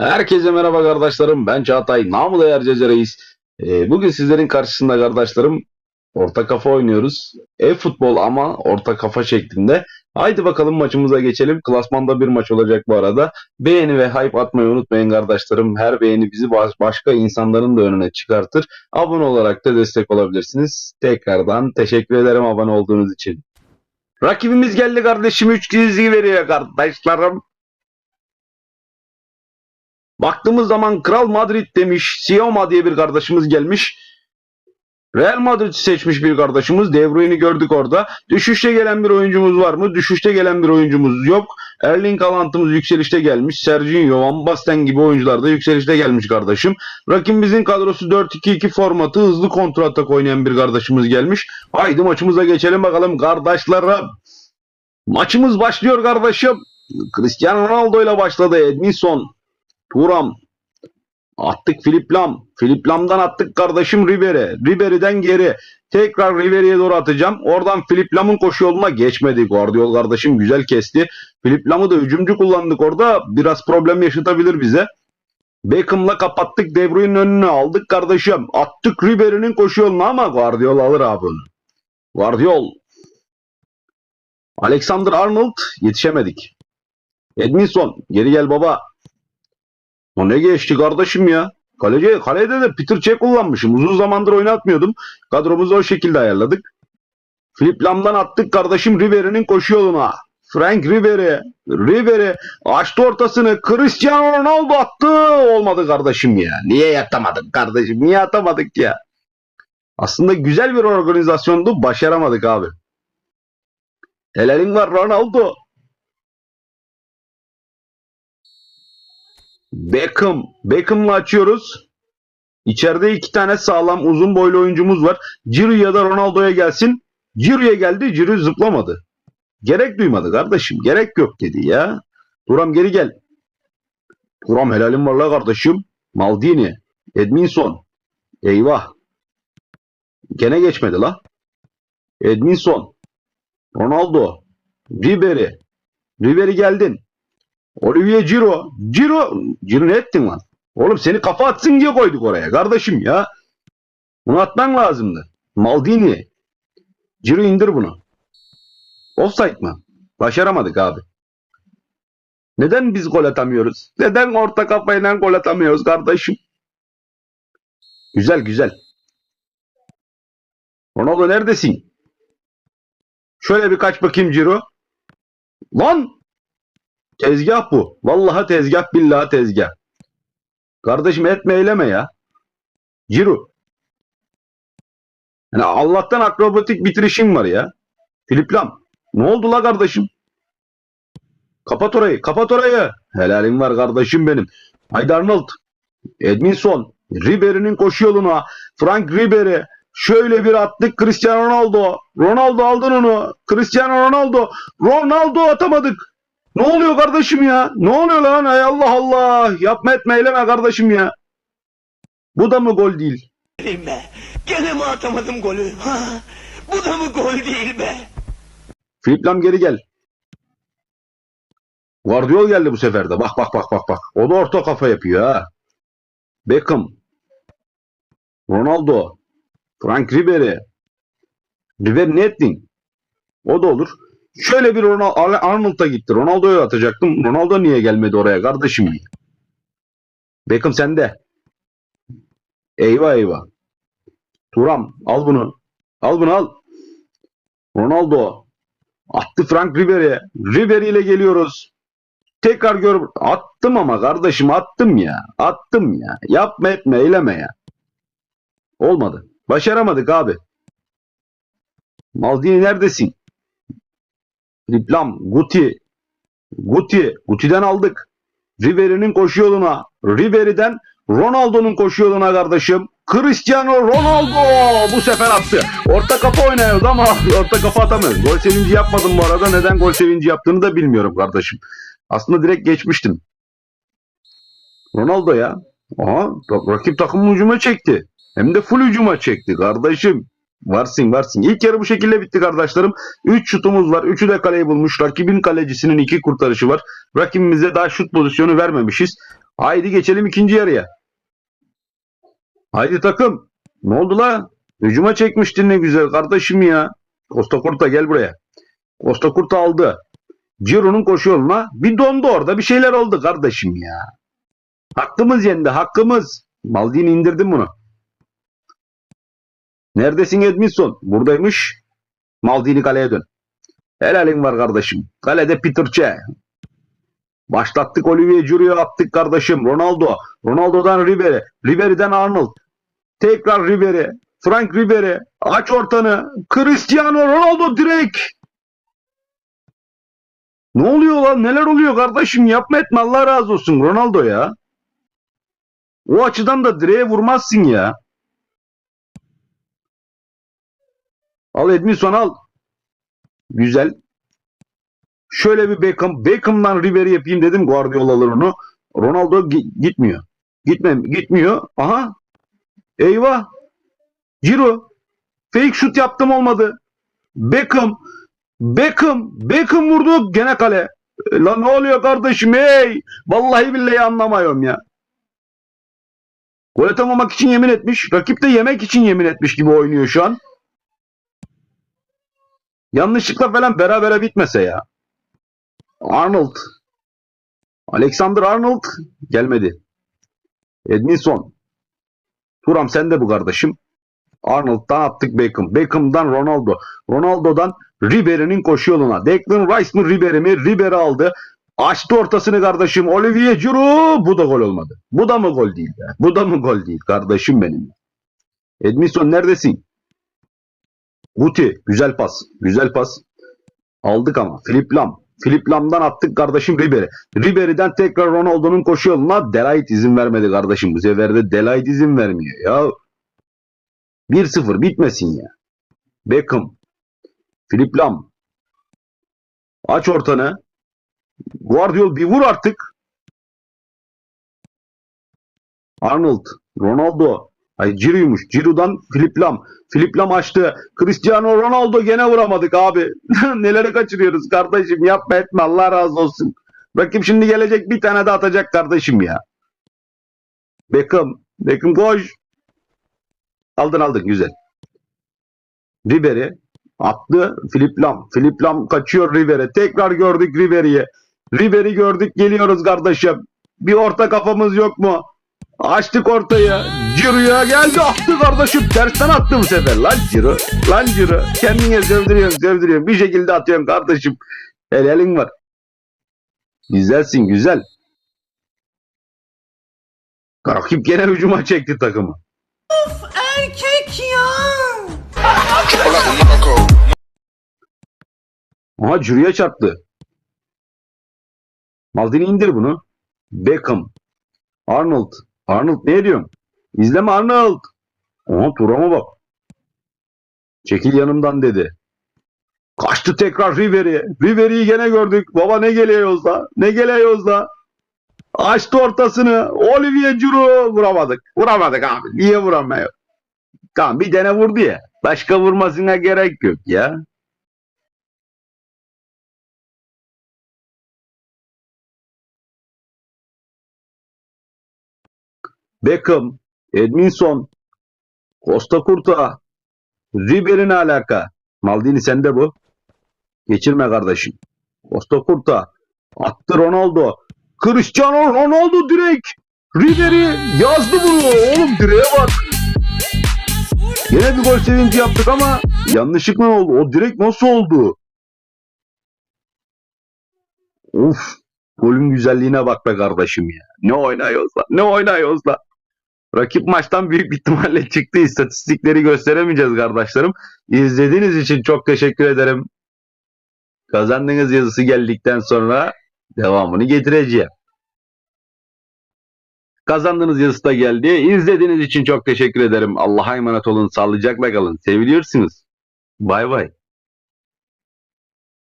Herkese merhaba kardeşlerim. Ben Çağatay. Namı değer Cece Reis. Ee, bugün sizlerin karşısında kardeşlerim orta kafa oynuyoruz. E-futbol ama orta kafa şeklinde. Haydi bakalım maçımıza geçelim. Klasmanda bir maç olacak bu arada. Beğeni ve hype atmayı unutmayın kardeşlerim. Her beğeni bizi baş- başka insanların da önüne çıkartır. Abone olarak da destek olabilirsiniz. Tekrardan teşekkür ederim abone olduğunuz için. Rakibimiz geldi kardeşim. 3 çizgi veriyor kardeşlerim. Baktığımız zaman Kral Madrid demiş. Sioma diye bir kardeşimiz gelmiş. Real Madrid seçmiş bir kardeşimiz. De Bruyne'i gördük orada. Düşüşte gelen bir oyuncumuz var mı? Düşüşte gelen bir oyuncumuz yok. Erling Haaland'ımız yükselişte gelmiş. Serginho, Van Basten gibi oyuncular da yükselişte gelmiş kardeşim. Rakibimizin kadrosu 4-2-2 formatı hızlı kontratak oynayan bir kardeşimiz gelmiş. Haydi maçımıza geçelim bakalım kardeşlerim. Maçımız başlıyor kardeşim. Cristiano Ronaldo ile başladı. Edminson, Turam. Attık Filip Lam. Filip Lam'dan attık kardeşim Ribery. Ribery'den geri. Tekrar Ribery'e doğru atacağım. Oradan Filip Lam'ın koşu yoluna geçmedi. Guardiol kardeşim güzel kesti. Filip Lam'ı da hücumcu kullandık orada. Biraz problem yaşatabilir bize. Beckham'la kapattık. De Bruyne'in önüne aldık kardeşim. Attık Ribery'nin koşu yoluna ama Guardiol alır abi onu. Guardiol. Alexander Arnold yetişemedik. Edminson geri gel baba. Ne geçti kardeşim ya? Kaleci, kalede de Peter Cech kullanmışım. Uzun zamandır oynatmıyordum. Kadromuzu o şekilde ayarladık. Filip Lam'dan attık kardeşim Ribery'nin koşu yoluna. Frank Ribery. Ribery açtı ortasını. Cristiano Ronaldo attı. Olmadı kardeşim ya. Niye yatamadık kardeşim? Niye atamadık ya? Aslında güzel bir organizasyondu. Başaramadık abi. Helalin var Ronaldo. Beckham. Beckham'la açıyoruz. İçeride iki tane sağlam uzun boylu oyuncumuz var. Ciro ya da Ronaldo'ya gelsin. Ciro'ya geldi. Ciro zıplamadı. Gerek duymadı kardeşim. Gerek yok dedi ya. Turam geri gel. Turam helalim var la kardeşim. Maldini. Edminson. Eyvah. Gene geçmedi la. Edminson. Ronaldo. Ribery. Ribery geldin. Olivier Ciro. Ciro. Ciro ne ettin lan? Oğlum seni kafa atsın diye koyduk oraya kardeşim ya. Bunu atman lazımdı. Maldini. Ciro indir bunu. Offside mı? Başaramadık abi. Neden biz gol atamıyoruz? Neden orta kafayla gol atamıyoruz kardeşim? Güzel güzel. Ronaldo neredesin? Şöyle bir kaç bakayım Ciro. Lan! Tezgah bu. Vallahi tezgah billahi tezgah. Kardeşim etme eyleme ya. Ciro. Yani Allah'tan akrobatik bitirişim var ya. Filip Lam. Ne oldu la kardeşim? Kapat orayı. Kapat orayı. Helalim var kardeşim benim. Haydi Arnold. Edminson. Ribery'nin koşu yoluna. Frank Ribery. Şöyle bir attık Cristiano Ronaldo. Ronaldo aldın onu. Cristiano Ronaldo. Ronaldo atamadık. Ne oluyor kardeşim ya? Ne oluyor lan? Ay Allah Allah. Yapma etme eyleme kardeşim ya. Bu da mı gol değil? Değil be. Gene mi atamadım golü? Ha? Bu da mı gol değil be? Filip Lam geri gel. Guardiol geldi bu sefer de. Bak bak bak bak bak. O da orta kafa yapıyor ha. Beckham. Ronaldo. Frank Ribery. Ribery ne ettin? O da olur. Şöyle bir Ronaldo, Arnold'a gitti. Ronaldo'yu atacaktım. Ronaldo niye gelmedi oraya kardeşim? Beckham sende. Eyvah eyvah. Turam al bunu. Al bunu al. Ronaldo. Attı Frank Ribery'e. Ribery ile geliyoruz. Tekrar gör. Attım ama kardeşim attım ya. Attım ya. Yapma etme eyleme ya. Olmadı. Başaramadık abi. Maldini neredesin? Riplam, Guti. Guti. Guti'den aldık. Ribery'nin koşu yoluna. Ribery'den Ronaldo'nun koşu yoluna kardeşim. Cristiano Ronaldo bu sefer attı. Orta kafa oynuyoruz ama orta kafa atamıyoruz. Gol sevinci yapmadım bu arada. Neden gol sevinci yaptığını da bilmiyorum kardeşim. Aslında direkt geçmiştim. Ronaldo ya. Aha, rakip takım hücuma çekti. Hem de full hücuma çekti kardeşim. Varsın varsın. İlk yarı bu şekilde bitti kardeşlerim. 3 şutumuz var. 3'ü de kaleyi bulmuş. Rakibin kalecisinin 2 kurtarışı var. Rakibimize daha şut pozisyonu vermemişiz. Haydi geçelim ikinci yarıya. Haydi takım. Ne oldu la? Hücuma çekmiştin ne güzel kardeşim ya. Costa Curta gel buraya. Costa Curta aldı. Ciro'nun koşu yoluna bir dondu orada bir şeyler oldu kardeşim ya. Hakkımız yendi hakkımız. Maldini indirdim bunu. Neredesin Edmilson? Buradaymış. Maldini kaleye dön. Helalin var kardeşim. Kalede Peter Çe. Başlattık Olivier Giroud'u attık kardeşim. Ronaldo. Ronaldo'dan Ribery. Ribery'den Arnold. Tekrar Ribery. Frank Ribery. Aç ortanı. Cristiano Ronaldo direkt. Ne oluyor lan? Neler oluyor kardeşim? Yapma etme Allah razı olsun Ronaldo ya. O açıdan da direğe vurmazsın ya. Al Edmilson al. Güzel. Şöyle bir Beckham. Beckham'dan Ribery yapayım dedim. Guardiola alır onu. Ronaldo gi- gitmiyor. Gitme, gitmiyor. Aha. Eyvah. Ciro. Fake şut yaptım olmadı. Beckham. Beckham. Beckham vurdu. Gene kale. Lan ne oluyor kardeşim hey. Vallahi billahi anlamıyorum ya. Gol atamamak için yemin etmiş. Rakip de yemek için yemin etmiş gibi oynuyor şu an. Yanlışlıkla falan berabere bitmese ya. Arnold. Alexander Arnold gelmedi. Edmilson. Turam sen de bu kardeşim. Arnold'dan attık Beckham. Beckham'dan Ronaldo. Ronaldo'dan Ribery'nin koşu yoluna. Declan Rice mı Ribery mi? Ribery aldı. Açtı ortasını kardeşim. Olivier Giroud. Bu da gol olmadı. Bu da mı gol değil ya? Bu da mı gol değil kardeşim benim? Edmilson neredesin? Guti. Güzel pas. Güzel pas. Aldık ama. Filip Lam. Filip Lam'dan attık kardeşim Ribery. Ribery'den tekrar Ronaldo'nun koşu yoluna Delight izin vermedi kardeşim. Bu sefer de Delight izin vermiyor ya. 1-0 bitmesin ya. Beckham. Filip Lam. Aç ortanı. Guardiol bir vur artık. Arnold. Ronaldo. Ay Ciro'ymuş. Ciro'dan Filip Lam. Filip Lam açtı. Cristiano Ronaldo gene vuramadık abi. Neleri kaçırıyoruz kardeşim. Yapma etme Allah razı olsun. Rakip şimdi gelecek bir tane de atacak kardeşim ya. Beckham. Beckham koş. Aldın aldın güzel. Ribery attı Filip Lam. Filip Lam kaçıyor Ribery. Tekrar gördük Ribery'i. Ribery gördük geliyoruz kardeşim. Bir orta kafamız yok mu? Açtık ortayı. Ciro'ya geldi attı kardeşim. Tersten attı bu sefer. Lan Ciro. Lan Ciro. Kendine sevdiriyorsun sevdiriyorsun. Bir şekilde atıyorsun kardeşim. Helalin var. Güzelsin güzel. Rakip gene hücuma çekti takımı. Erkek ya. Aha Ciro'ya çarptı. Maldini indir bunu. Beckham. Arnold. Arnold ne diyorsun? İzleme Arnold. Aha Turam'a bak. Çekil yanımdan dedi. Kaçtı tekrar Ribery. Ribery'i gene gördük. Baba ne geliyoruz da? Ne geliyoruz da? Açtı ortasını. Olivier Giroud vuramadık. Vuramadık abi. Niye vuramıyor? Tamam bir tane vurdu ya. Başka vurmasına gerek yok ya. Beckham, Edminson, Costa Curta, Ribery ne alaka? Maldini sende bu. Geçirme kardeşim. Costa Curta, attı Ronaldo. Cristiano Ronaldo direkt. Ribery yazdı bunu. Oğlum direğe bak. Yine bir gol sevinci yaptık ama yanlışlıkla oldu. O direkt nasıl oldu? Uf. Golün güzelliğine bak be kardeşim ya. Ne oynuyoruz lan? Ne oynuyoruz lan? Rakip maçtan büyük ihtimalle çıktı. İstatistikleri gösteremeyeceğiz kardeşlerim. İzlediğiniz için çok teşekkür ederim. Kazandığınız yazısı geldikten sonra devamını getireceğim. Kazandığınız yazısı da geldi. İzlediğiniz için çok teşekkür ederim. Allah'a emanet olun. Sağlıcakla kalın. Seviliyorsunuz. Bay bay.